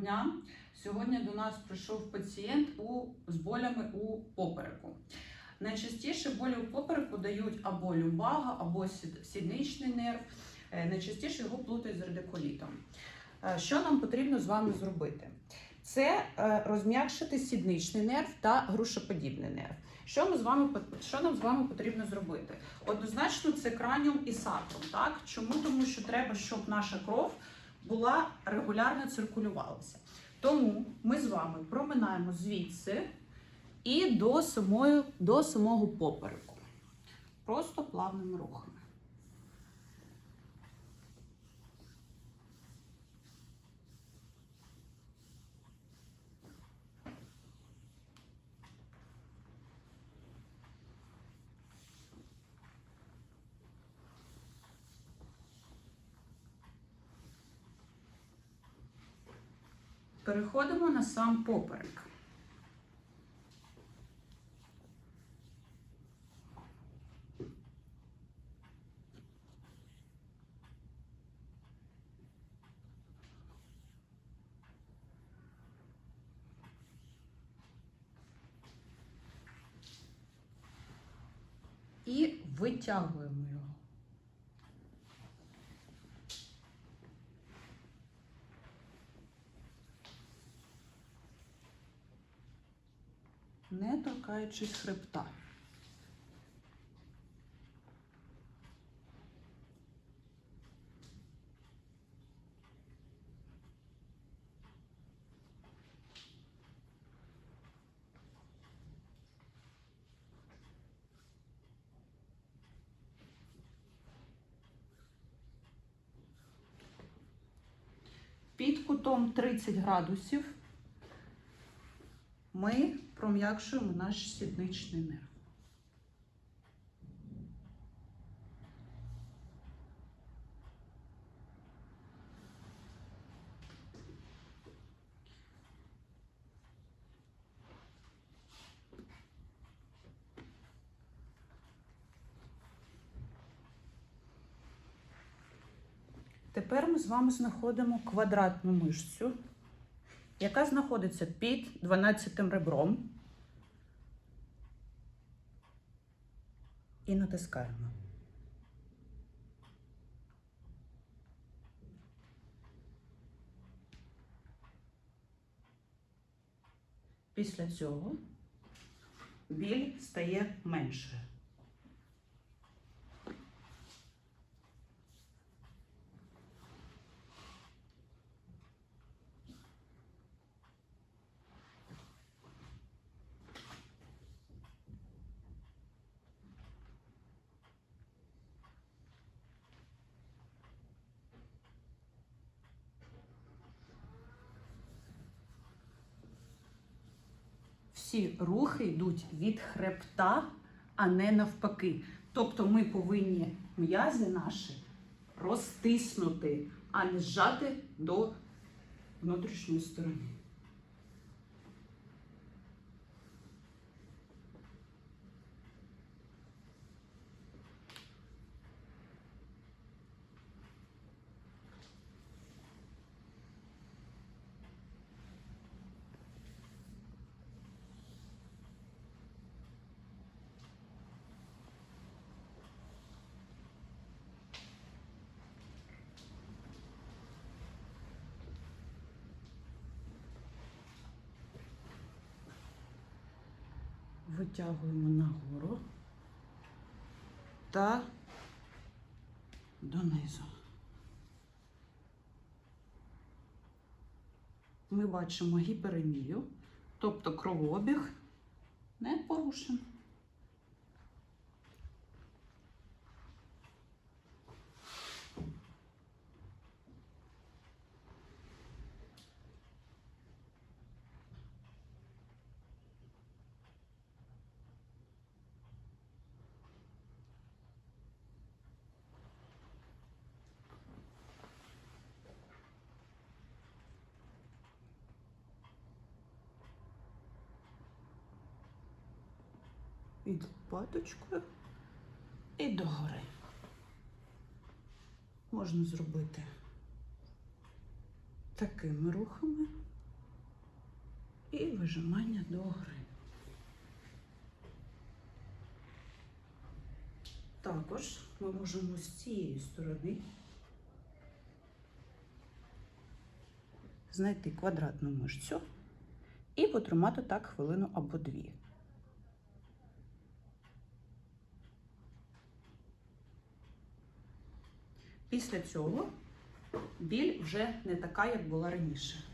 дня. Сьогодні до нас прийшов пацієнт у, з болями у попереку. Найчастіше болі у попереку дають або люмбага, або сідничний нерв. Е, Найчастіше його плутають з радикулітом. Е, Що нам потрібно з вами зробити? Це е, розм'якшити сідничний нерв та грушоподібний нерв. Що ми з вами що нам з вами потрібно зробити? Однозначно, це краніум і сакрум. Чому? Тому що треба, щоб наша кров була регулярно циркулювалася. Тому ми з вами проминаємо звідси і до самої, до самого попереку. Просто плавними рухами. Переходимо на сам поперек. І витягуємо його. Не торкаючись хребта. Під кутом 30 градусів ми пром'якшуємо наш сідничний нерв. Тепер ми з вами знаходимо квадратну мишцю яка знаходиться під 12 ребром. І натискаємо. Після цього біль стає менше. Всі рухи йдуть від хребта, а не навпаки. Тобто ми повинні м'язи наші розтиснути, а не зжати до внутрішньої сторони. Витягуємо нагору та донизу. Ми бачимо гіперемію, тобто кровообіг не порушений. Під лопаточкою і догори. Можна зробити такими рухами і вижимання догори. Також ми можемо з цієї сторони знайти квадратну мишцю і потримати так хвилину або дві. Після цього біль вже не така, як була раніше.